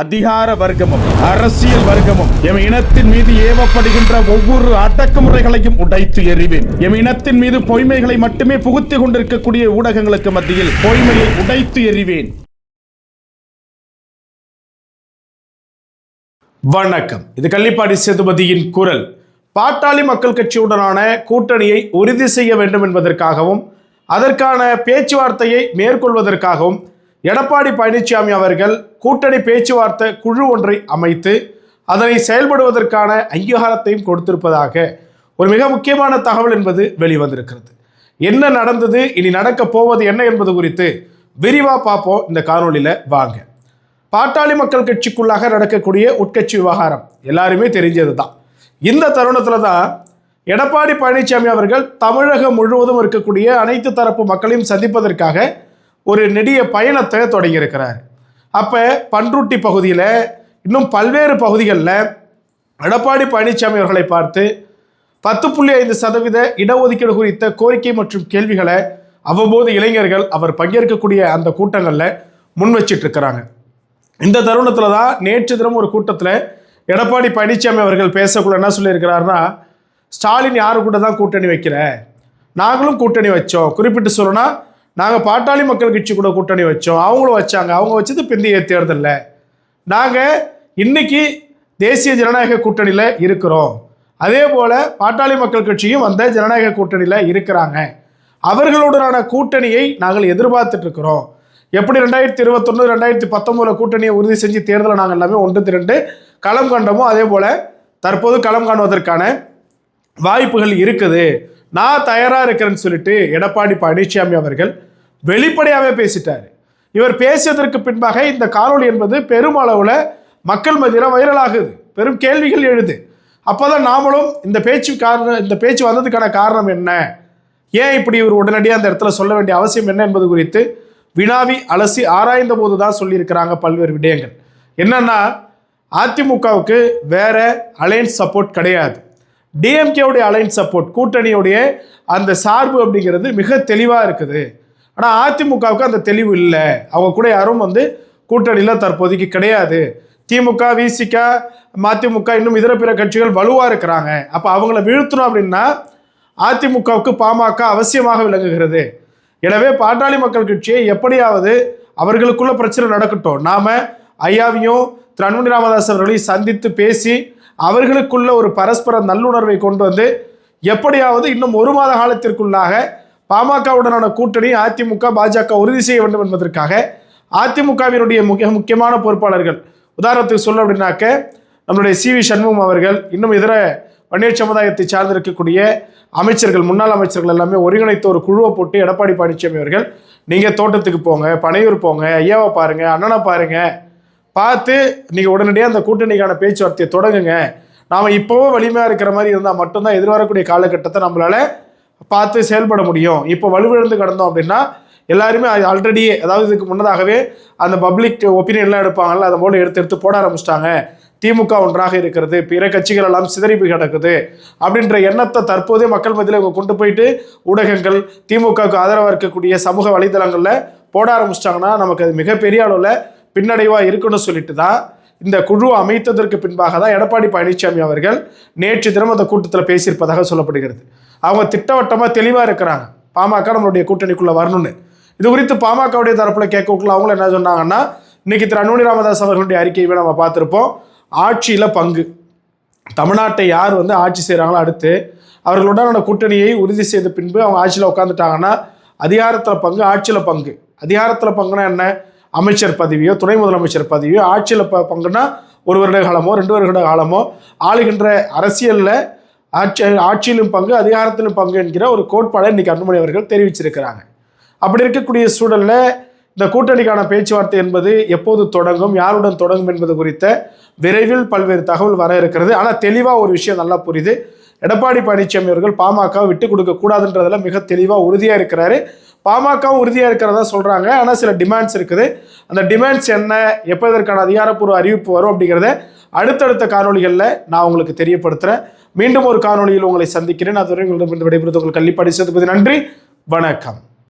அதிகார வர்க்கமும் அரசியல் வர்க்கமும் எம் இனத்தின் மீது ஏவப்படுகின்ற ஒவ்வொரு அடக்குமுறைகளையும் உடைத்து எறிவேன். எம் இனத்தின் மீது பொய்மைகளை மட்டுமே புகுத்திக் கொண்டிருக்கக்கூடிய ஊடகங்களுக்கு மத்தியில் பொய்மையை உடைத்து எறிவேன். வணக்கம். இது கள்ளிப்பாடி சேதுபதியின் குரல். பாட்டாளி மக்கள் கட்சியுடனான கூட்டணியை உறுதி செய்ய வேண்டும் என்பதற்காகவும் அதற்கான பேச்சுவார்த்தையை மேற்கொள்வதற்காகவும் எடப்பாடி பழனிசாமி அவர்கள் கூட்டணி பேச்சுவார்த்தை குழு ஒன்றை அமைத்து அதனை செயல்படுவதற்கான அங்கீகாரத்தையும் கொடுத்திருப்பதாக ஒரு மிக முக்கியமான தகவல் என்பது வெளிவந்திருக்கிறது. என்ன நடந்தது இனி நடக்கப் போவது என்ன என்பது குறித்து விரிவாக பார்ப்போம். இந்த காணொளியில் வாங்க. பாட்டாளி மக்கள் கட்சிக்குள்ளாக நடக்கக்கூடிய உட்கட்சி விவகாரம் எல்லாருமே தெரிஞ்சது தான் இந்த தருணத்தில் தான் எடப்பாடி பழனிசாமி அவர்கள் தமிழகம் முழுவதும் இருக்கக்கூடிய அனைத்து தரப்பு மக்களையும் சந்திப்பதற்காக ஒரு நெடிய பயணத்தை தொடங்கியிருக்கிறார். அப்போ பன்ருட்டி பகுதியில் இன்னும் பல்வேறு பகுதிகளில் எடப்பாடி பழனிசாமி அவர்களை பார்த்து பத்து புள்ளி ஐந்து சதவீத இடஒதுக்கீடு குறித்த கோரிக்கை மற்றும் கேள்விகளை அவ்வப்போது இளைஞர்கள் அவர் பங்கேற்கக்கூடிய அந்த கூட்டங்களில் முன் வச்சிட்டு இருக்கிறாங்க இந்த தருணத்தில் தான் நேற்று தினம் ஒரு கூட்டத்தில் எடப்பாடி பழனிசாமி அவர்கள் பேசக்குள்ள என்ன சொல்லியிருக்கிறாருன்னா ஸ்டாலின் யாரு கூட தான் கூட்டணி வைக்கிற? நாங்களும் கூட்டணி வச்சோம். குறிப்பிட்டு சொல்லணும்னா நாங்கள் பாட்டாளி மக்கள் கட்சி கூட கூட்டணி வச்சோம். அவங்களும் வச்சாங்க. அவங்க வச்சது பிந்தைய தேர்தலில். நாங்கள் இன்னைக்கு தேசிய ஜனநாயக கூட்டணியில் இருக்கிறோம். அதே போல் பாட்டாளி மக்கள் கட்சியும் வந்த ஜனநாயக கூட்டணியில் இருக்கிறாங்க. அவர்களுடனான கூட்டணியை நாங்கள் எதிர்பார்த்துட்ருக்கிறோம் எப்படி ரெண்டாயிரத்தி இருபத்தொன்று ரெண்டாயிரத்தி பத்தொம்போதில் கூட்டணியை உறுதி செஞ்சு தேர்தலை நாங்கள் எல்லாமே ஒன்று திரண்டு களம் கண்டோமோ அதே போல் தற்போது களம் காணுவதற்கான வாய்ப்புகள் இருக்குது. நான் தயாராக இருக்கிறேன்னு சொல்லிட்டு எடப்பாடி பழனிசாமி அவர்கள் வெளிப்படையாகவே பேசிட்டார். இவர் பேசியதற்கு பின்பாக இந்த காணொலி என்பது பெருமளவில் மக்கள் மத்தியில் வைரலாகுது பெரும் கேள்விகள் எழுது. அப்போதான் நாமளும் இந்த பேச்சு காரணம் இந்த பேச்சு வந்ததுக்கான காரணம் என்ன? ஏன் இப்படி இவர் உடனடியாக அந்த இடத்துல சொல்ல வேண்டிய அவசியம் என்ன என்பது குறித்து வினாவி அலசி ஆராய்ந்த போது தான் சொல்லியிருக்கிறாங்க பல்வேறு விடயங்கள். என்னன்னா அதிமுகவுக்கு வேற அலையன்ஸ் சப்போர்ட் கிடையாது. டிஎம்கேவுடைய அலைன்ஸ் சப்போர்ட் கூட்டணியுடைய அந்த சார்பு அப்படிங்கிறது மிக தெளிவாக இருக்குது. ஆனால் அதிமுகவுக்கு அந்த தெளிவு இல்லை. அவங்க கூட யாரும் வந்து கூட்டணியில் தற்போதைக்கு கிடையாது. திமுக விசிக மதிமுக இன்னும் இதர பிற கட்சிகள் வலுவாக இருக்கிறாங்க. அப்போ அவங்கள வீழ்த்தணும் அப்படின்னா அதிமுகவுக்கு பாமக அவசியமாக விளங்குகிறது. எனவே பாட்டாளி மக்கள் கட்சியை எப்படியாவது அவர்களுக்குள்ள பிரச்சனை நடக்கட்டும். நாம ஐயாவையும் திரு அன்புமணி ராமதாஸ் அவர்களையும் சந்தித்து பேசி அவர்களுக்குள்ள ஒரு பரஸ்பர நல்லுணர்வை கொண்டு வந்து எப்படியாவது இன்னும் ஒரு மாத காலத்திற்குள்ளாக பாமகவுடனான கூட்டணி அதிமுக பாஜக உறுதி செய்ய வேண்டும் என்பதற்காக அதிமுகவினுடைய முக்கிய முக்கியமான பொறுப்பாளர்கள். உதாரணத்துக்கு சொல்ல அப்படின்னாக்க நம்மளுடைய சி வி சண்முகம் அவர்கள் இன்னும் இதர வன்னியர் சமுதாயத்தை சார்ந்திருக்கக்கூடிய அமைச்சர்கள் முன்னாள் அமைச்சர்கள் எல்லாமே ஒருங்கிணைத்த ஒரு குழுவை போட்டு எடப்பாடி பழனிசாமி அவர்கள் நீங்கள் தோட்டத்துக்கு போங்க பனையூர் போங்க ஐயாவை பாருங்கள் அண்ணனை பாருங்கள் பார்த்து நீங்கள் உடனடியாக அந்த கூட்டணிக்கான பேச்சுவார்த்தையை தொடங்குங்க. நாம் இப்போவும் வலிமையாக இருக்கிற மாதிரி இருந்தால் மட்டும்தான் எதிர்வரக்கூடிய காலகட்டத்தை நம்மளால பார்த்து செயல்பட முடியும். இப்போ வலுவிழந்து கிடந்தோம் அப்படின்னா எல்லாருமே ஆல்ரெடி அதாவது இதுக்கு முன்னதாகவே அந்த பப்ளிக் ஒப்பீனியன்லாம் எடுப்பாங்கல்ல அதை போல எடுத்து எடுத்து போட ஆரம்பிச்சிட்டாங்க. திமுக ஒன்றாக இருக்கிறது பிற கட்சிகள் எல்லாம் சிதறிப்பு கிடக்குது அப்படின்ற எண்ணத்தை தற்போதே மக்கள் மத்தியில் இவங்க கொண்டு போயிட்டு ஊடகங்கள் திமுகவுக்கு ஆதரவாக இருக்கக்கூடிய சமூக வலைதளங்களில் போட ஆரம்பிச்சிட்டாங்கன்னா நமக்கு அது மிகப்பெரிய அளவில் பின்னடைவாக இருக்குன்னு சொல்லிட்டு தான் இந்த குழு அமைத்ததற்கு பின்பாக தான் எடப்பாடி பழனிசாமி அவர்கள் நேற்று தினம் அந்த கூட்டத்தில் பேசியிருப்பதாக சொல்லப்படுகிறது. அவங்க திட்டவட்டமாக தெளிவாக இருக்கிறாங்க. பாமக நம்மளுடைய கூட்டணிக்குள்ளே வரணும்னு. இது குறித்து பாமகவுடைய தரப்பில் கேட்கக்குள்ள அவங்களும் என்ன சொன்னாங்கன்னா இன்னைக்கு திரு அன்புமணி ராமதாஸ் அவர்களுடைய அறிக்கையை நம்ம பார்த்துருப்போம். ஆட்சியில் பங்கு. தமிழ்நாட்டை யார் வந்து ஆட்சி செய்கிறாங்களோ அடுத்து அவர்களுடனான கூட்டணியை உறுதி செய்த பின்பு அவங்க ஆட்சியில் உட்காந்துட்டாங்கன்னா அதிகாரத்தில் பங்கு ஆட்சியில் பங்கு. அதிகாரத்தில் பங்குனா என்ன? அமைச்சர் பதவியோ துணை முதலமைச்சர் பதவியோ ஆட்சியில் ப பங்குனா ஒரு வருட காலமோ ரெண்டு வருட காலமோ ஆளுகின்ற அரசியலில் ஆட்சி ஆட்சியிலும் பங்கு அதிகாரத்திலும் பங்கு என்கிற ஒரு கோட்பாடை இன்றைக்கி அன்புமணி அவர்கள் தெரிவிச்சிருக்கிறாங்க. அப்படி இருக்கக்கூடிய சூழலில் இந்த கூட்டணிக்கான பேச்சுவார்த்தை என்பது எப்போது தொடங்கும் யாருடன் தொடங்கும் என்பது குறித்த விரைவில் பல்வேறு தகவல் வர இருக்கிறது. ஆனால் தெளிவாக ஒரு விஷயம் நல்லா புரியுது. எடப்பாடி பழனிசாமி அவர்கள் பாமக விட்டு கொடுக்க கூடாதுன்றதுல மிக தெளிவாக உறுதியாக இருக்கிறாரு. பாமகவும் உறுதியாக இருக்கிறதா சொல்கிறாங்க ஆனால் சில டிமாண்ட்ஸ் இருக்குது. அந்த டிமாண்ட்ஸ் என்ன? எப்போ இதற்கான அதிகாரப்பூர்வ அறிவிப்பு வரும் அப்படிங்கிறத அடுத்தடுத்த காணொளிகளில் நான் உங்களுக்கு தெரியப்படுத்துகிறேன் மீண்டும் ஒரு காணொலியில் உங்களை சந்திக்கிறேன். அதுவரை உங்களிடம் விடைபெறுவது உங்கள் கல்வி படித்ததுக்கு நன்றி. வணக்கம்.